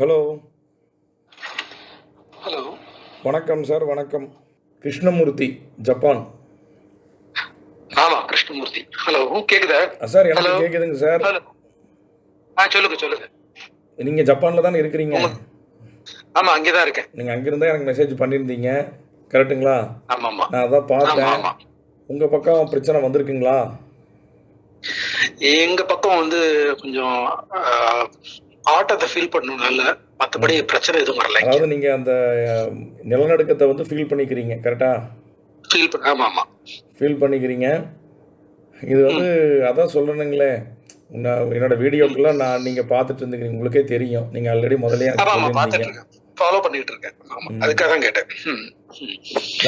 Hello hello வணக்கம் sir வணக்கம். Krishnamurthy Japan. ஆமா கிருஷ்ணமூர்த்தி. ஹலோ கேக்குதா? சார் எனக்கு. கேட்குதுங்க சார் ஆ சொல்லுங்க சொல்லுங்க. நீங்கள் ஜப்பானில் தானே இருக்கிறீங்க? ஆமா அங்கேதான் இருக்கேன். நீங்கள் அங்கிருந்தா எனக்கு மெசேஜ் பண்ணியிருந்தீங்க கரெக்ட்டுங்களா? ஆமா ஆமா. நான் அதான் பார்த்தேன். ஆமா உங்கள் பக்கம் பிரச்சனை வந்திருக்குங்களா? எங்க பக்கம் வந்து கொஞ்சம் ஆட்டத்தை ஃபீல் பண்ணணும் நல்ல மத்தபடி பிரச்சனை எதுவும் வரல அதாவது நீங்கள் அந்த நிலநடுக்கத்தை வந்து ஃபீல் பண்ணிக்கிறீங்க கரெக்டா ஃபீல் பண்ண ஆமா ஆமா. ஃபீல் பண்ணிக்கிறீங்க. இது வந்து அதான் சொல்லணுங்களே நான் என்னோட வீடியோக்கெல்லாம் நான் நீங்கள் பார்த்துட்டு இருந்துக்கிறீங்க உங்களுக்கே தெரியும். நீங்கள் ஆல்ரெடி முதலே எனக்கு ஆமா ஆமா பாத்துட்டு சொல்லியிருந்தீங்க இருக்கேன் ஃபாலோ பண்ணிட்டு இருக்கேன் அதுக்காக தான் கேட்டேன்.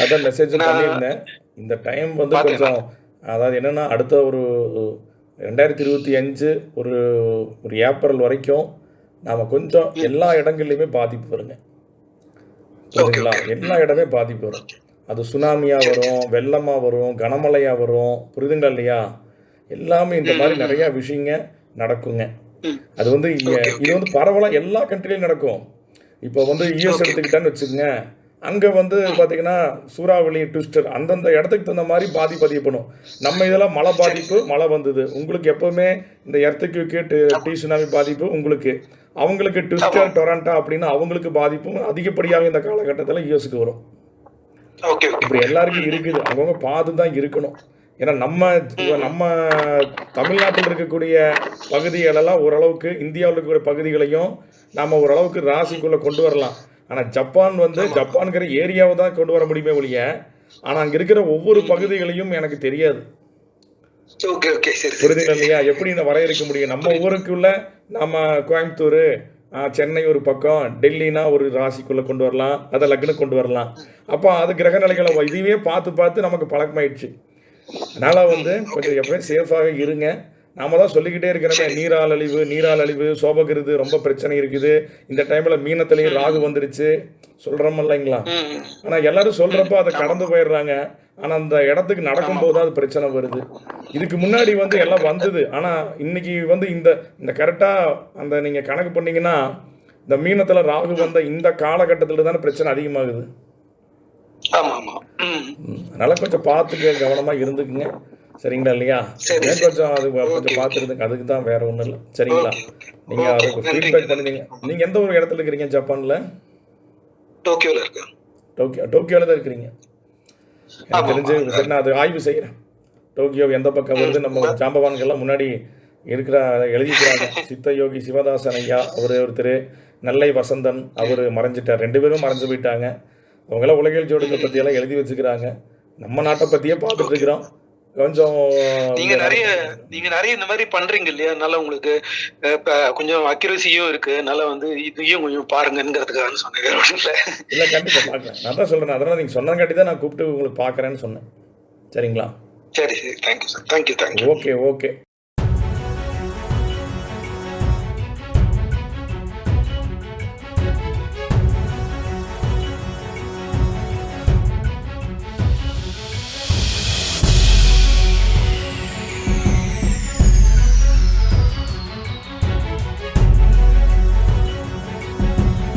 அதான் மெசேஜ் பண்ணியிருந்தேன். இந்த டைம் வந்து கொஞ்சம் அதாவது என்னன்னா அடுத்த ஒரு ரெண்டாயிரத்தி இருபத்தி அஞ்சு ஒரு ஒரு ஏப்ரல் வரைக்கும் நாம கொஞ்சம் எல்லா இடங்கள்லையுமே பாதிப்பு வருங்க. புரியுதுங்களா? Okay. எல்லா இடமே பாதிப்பு வரும். அது சுனாமியா வரும் வெள்ளமா வரும் கனமழையா வரும் புரியுதுங்களா இல்லையா? எல்லாமே இந்த மாதிரி நிறைய விஷயங்க நடக்குங்க. ம். அது வந்து இது வந்து பரவலாக எல்லா கண்ட்ரிலையும் நடக்கும். இப்போ வந்து யூஎஸ். எடுத்துக்கிட்டான்னு வச்சுக்கோங்க அங்கே வந்து பார்த்தீங்கன்னா சூறாவளி ட்விஸ்டர் அந்தந்த இடத்துக்கு தகுந்த மாதிரி பாதிப்பு அதிகப்படும் நம்ம இதெல்லாம் மழை பாதிப்பு மழை வந்தது. உங்களுக்கு எப்பவுமே இந்த எர்த்துக்கு டி சுனாமி பாதிப்பு உங்களுக்கு. அவங்களுக்கு ட்விஸ்டர் டொரண்டா அப்படின்னு அவங்களுக்கு பாதிப்பும் அதிகப்படியாக இந்த காலகட்டத்தில் யூஎஸ்க்கு வரும். இப்படி எல்லாருக்கும் இருக்குது. அவங்கவுங்க பார்த்து தான் இருக்கணும். ஏன்னா நம்ம நம்ம தமிழ்நாட்டில் இருக்கக்கூடிய பகுதிகளெல்லாம் ஓரளவுக்கு இந்தியாவில் இருக்கக்கூடிய பகுதிகளையும் நம்ம ஓரளவுக்கு ராசிக்குள்ளே கொண்டு வரலாம். ஆனால் ஜப்பான் வந்து ஜப்பான்கிற ஏரியாவை தான் கொண்டு வர முடியுமே ஒழிய ஆனால் அங்கே இருக்கிற ஒவ்வொரு பகுதிகளையும் எனக்கு தெரியாது. புரிதுங்களா இல்லையா? எப்படி நான் வரையறுக்க முடியும்? நம்ம ஊருக்குள்ள நம்ம கோயம்புத்தூர் சென்னை ஒரு பக்கம் டெல்லினா ஒரு ராசிக்குள்ளே கொண்டு வரலாம் அதை லக்னம் கொண்டு வரலாம். அப்போ அது கிரக நிலைகளை இதுவே பார்த்து பார்த்து நமக்கு பழக்கமாயிடுச்சு. அதனால் வந்து கொஞ்சம் எப்பவுமே சேஃபாக இருங்க. நாம தான் சொல்லிக்கிட்டே இருக்கிறோமே நீரால் அழிவு நீரால் அழிவு சோபகிருது ரொம்ப பிரச்சனை இருக்குது. இந்த டைம்ல மீனத்திலையும் ராகு வந்துருச்சு. சொல்றோம் இல்லைங்களா? ம், ம். ஆனா எல்லாரும் சொல்றப்ப அதை கடந்து போயிடுறாங்க. ஆனா அந்த இடத்துக்கு நடக்கும்போது அது பிரச்சனை வருது. இதுக்கு முன்னாடி வந்து எல்லாம் வந்தது. ஆனா இன்னைக்கு வந்து இந்த இந்த கரெக்டா அந்த நீங்க கணக்கு பண்ணீங்கன்னா இந்த மீனத்துல ராகு வந்த இந்த காலகட்டத்துல தானே பிரச்சனை அதிகமாகுது. அதனால கொஞ்சம் பார்த்துக்க கவனமா இருந்துக்குங்க. சரிங்களா இல்லையா. கொஞ்சம் அது கொஞ்சம் பார்த்துருந்துங்க அதுக்கு தான் வேற ஒன்றும் இல்லை. சரிங்களா. நீங்க அதுக்கு. ஃபீட்பேக் பண்ணுவீங்க. நீங்க எந்த ஒரு இடத்துல இருக்கிறீங்க? ஜப்பான்ல? டோக்கியோல இருக்கு டோக்கியோ டோக்கியோல தான் இருக்கிறீங்க. எனக்கு தெரிஞ்சு. சரி நான் அது ஆய்வு செய்கிறேன் டோக்கியோ எந்த பக்கம் வருது? நம்ம ஜாம்பவான்கள்லாம் முன்னாடி இருக்கிற எழுதிக்கிறாங்க சித்த யோகி சிவதாசன் ஐயா அவர் ஒருத்தர் நெல்லை வசந்தன் அவர் மறைஞ்சிட்டார். ரெண்டு பேரும் மறைஞ்சு போயிட்டாங்க. அவங்களாம் உலகியல் ஜோடுகளை பற்றியெல்லாம் எழுதி வச்சுக்கிறாங்க. நம்ம நாட்டை பற்றியே பார்த்துட்டு இருக்கிறோம். கொஞ்சம் நீங்க நிறைய நீங்க நிறைய இந்த மாதிரி பண்றீங்க இல்லையா? அதனால உங்களுக்கு கொஞ்சம் அக்யூரசியும் இருக்கு. அதனால வந்து இதையும் கொஞ்சம் பாருங்கங்கிறதுக்காக சொன்னேன். இல்ல. கண்டிப்பாக பார்க்குறேன் நான் தான் சொல்கிறேன் அதனால் நீங்கள் சொன்னங்காட்டி தான் நான் கூப்பிட்டு உங்களுக்கு பார்க்குறேன்னு சொன்னேன். சரிங்களா? சரி சரி. Thank you sir thank you thank you okay okay